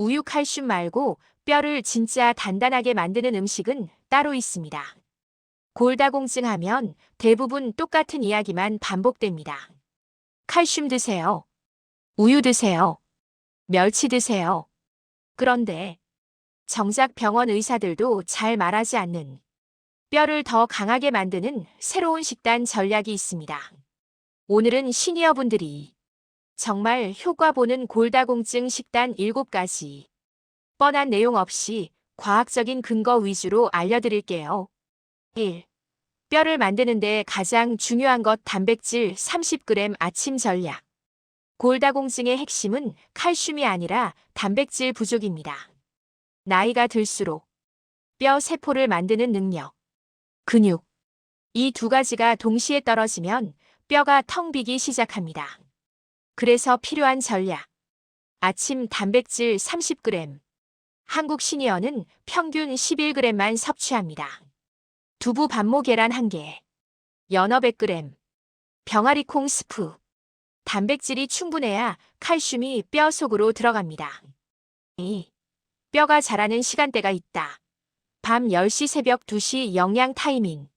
우유 칼슘 말고 뼈를 진짜 단단하게 만드는 음식은 따로 있습니다. 골다공증 하면 대부분 똑같은 이야기만 반복됩니다. 칼슘 드세요. 우유 드세요. 멸치 드세요. 그런데 정작 병원 의사들도 잘 말하지 않는 뼈를 더 강하게 만드는 새로운 식단 전략이 있습니다. 오늘은 시니어분들이 정말 효과 보는 골다공증 식단 7가지 뻔한 내용 없이 과학적인 근거 위주로 알려드릴게요. 1. 뼈를 만드는데 가장 중요한 것 단백질 30g 아침 전략. 골다공증의 핵심은 칼슘이 아니라 단백질 부족입니다. 나이가 들수록 뼈 세포를 만드는 능력, 근육, 이 두 가지가 동시에 떨어지면 뼈가 텅 비기 시작합니다. 그래서 필요한 전략. 아침 단백질 30g. 한국 시니어는 평균 11g만 섭취합니다. 두부 반모 계란 1개. 연어 100g. 병아리 콩 스프. 단백질이 충분해야 칼슘이 뼈 속으로 들어갑니다. 2. 뼈가 자라는 시간대가 있다. 밤 10시 새벽 2시 영양 타이밍.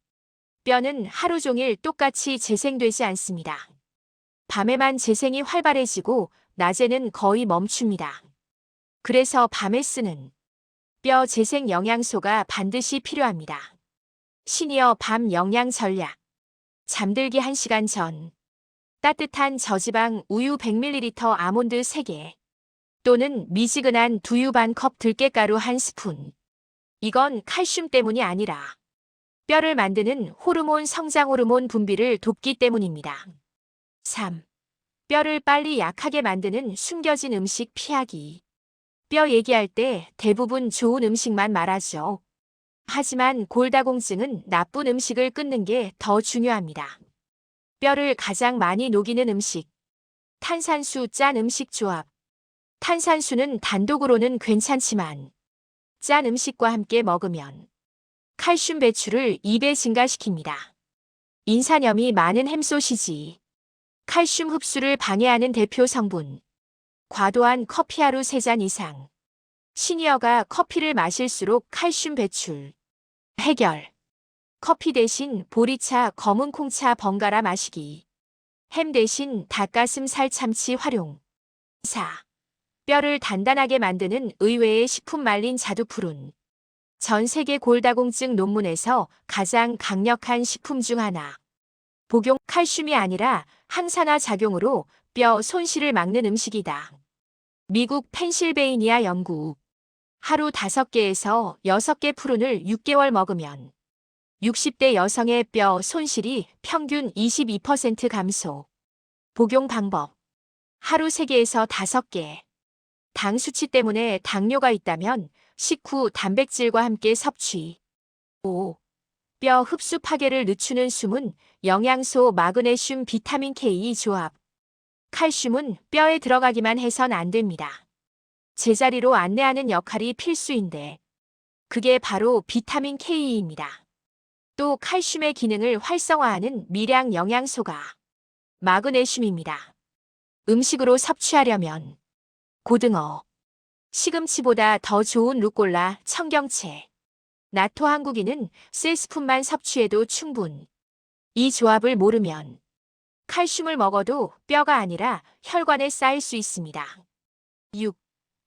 뼈는 하루 종일 똑같이 재생되지 않습니다. 밤에만 재생이 활발해지고 낮에는 거의 멈춥니다. 그래서 밤에 쓰는 뼈 재생 영양소가 반드시 필요합니다. 시니어 밤 영양 전략. 잠들기 1시간 전. 따뜻한 저지방 우유 100ml 아몬드 3개. 또는 미지근한 두유 반 컵 들깨가루 1스푼. 이건 칼슘 때문이 아니라 뼈를 만드는 호르몬 성장 호르몬 분비를 돕기 때문입니다. 3. 뼈를 빨리 약하게 만드는 숨겨진 음식 피하기. 뼈 얘기할 때 대부분 좋은 음식만 말하죠. 하지만 골다공증은 나쁜 음식을 끊는 게 더 중요합니다. 뼈를 가장 많이 녹이는 음식. 탄산수 짠 음식 조합. 탄산수는 단독으로는 괜찮지만 짠 음식과 함께 먹으면 칼슘 배출을 2배 증가시킵니다. 인산염이 많은 햄소시지. 칼슘 흡수를 방해하는 대표 성분. 과도한 커피 하루 3잔 이상. 시니어가 커피를 마실수록 칼슘 배출. 해결. 커피 대신 보리차, 검은 콩차 번갈아 마시기. 햄 대신 닭가슴살 참치 활용. 4. 뼈를 단단하게 만드는 의외의 식품 말린 자두푸른. 전 세계 골다공증 논문에서 가장 강력한 식품 중 하나. 복용 칼슘이 아니라 항산화 작용으로 뼈 손실을 막는 음식이다. 미국 펜실베이니아 연구. 하루 5개에서 6개 푸른을 6개월 먹으면 60대 여성의 뼈 손실이 평균 22% 감소. 복용 방법. 하루 3개에서 5개. 당 수치 때문에 당뇨가 있다면 식후 단백질과 함께 섭취. 5. 뼈 흡수 파괴를 늦추는 숨은 영양소 마그네슘 비타민 K 조합. 칼슘은 뼈에 들어가기만 해선 안 됩니다. 제자리로 안내하는 역할이 필수인데 그게 바로 비타민 K입니다. 또 칼슘의 기능을 활성화하는 미량 영양소가 마그네슘입니다. 음식으로 섭취하려면 고등어, 시금치보다 더 좋은 루꼴라, 청경채, 나토 한국인은 세 스푼만 섭취해도 충분. 이 조합을 모르면 칼슘을 먹어도 뼈가 아니라 혈관에 쌓일 수 있습니다. 6.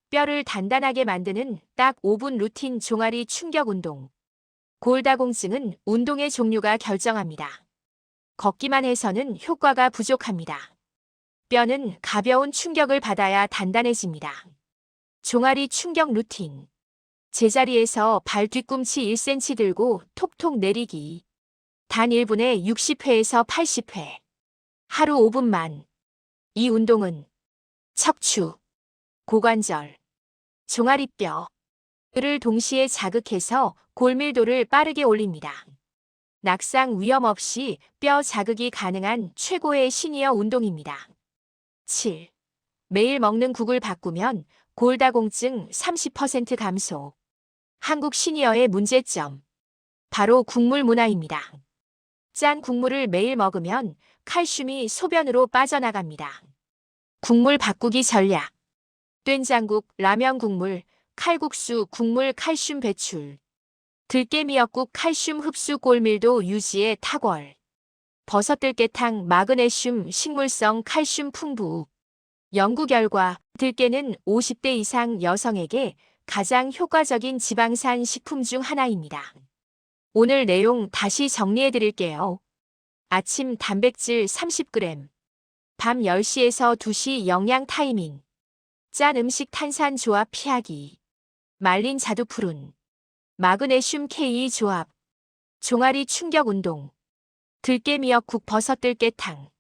뼈를 단단하게 만드는 딱 5분 루틴 종아리 충격 운동. 골다공증은 운동의 종류가 결정합니다. 걷기만 해서는 효과가 부족합니다. 뼈는 가벼운 충격을 받아야 단단해집니다. 종아리 충격 루틴. 제자리에서 발 뒤꿈치 1cm 들고 톡톡 내리기. 단 1분에 60회에서 80회. 하루 5분만. 이 운동은 척추, 고관절, 종아리뼈, 를 동시에 자극해서 골밀도를 빠르게 올립니다. 낙상 위험 없이 뼈 자극이 가능한 최고의 시니어 운동입니다. 7. 매일 먹는 국을 바꾸면 골다공증 30% 감소. 한국 시니어의 문제점. 바로 국물 문화입니다. 짠 국물을 매일 먹으면 칼슘이 소변으로 빠져나갑니다. 국물 바꾸기 전략. 된장국, 라면 국물, 칼국수, 국물 칼슘 배출. 들깨 미역국 칼슘 흡수 골밀도 유지에 탁월. 버섯 들깨탕 마그네슘 식물성 칼슘 풍부. 연구 결과 들깨는 50대 이상 여성에게 가장 효과적인 지방산 식품 중 하나입니다. 오늘 내용 다시 정리해 드릴게요. 아침 단백질 30g. 밤 10시에서 2시 영양 타이밍. 짠 음식 탄산 조합 피하기. 말린 자두 푸른. 마그네슘 K 조합. 종아리 충격 운동. 들깨 미역국 버섯 들깨탕.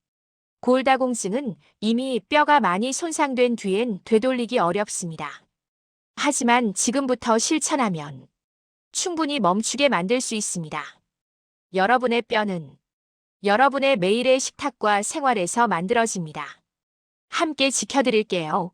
골다공증은 이미 뼈가 많이 손상된 뒤엔 되돌리기 어렵습니다. 하지만 지금부터 실천하면 충분히 멈추게 만들 수 있습니다. 여러분의 뼈는 여러분의 매일의 식탁과 생활에서 만들어집니다. 함께 지켜드릴게요.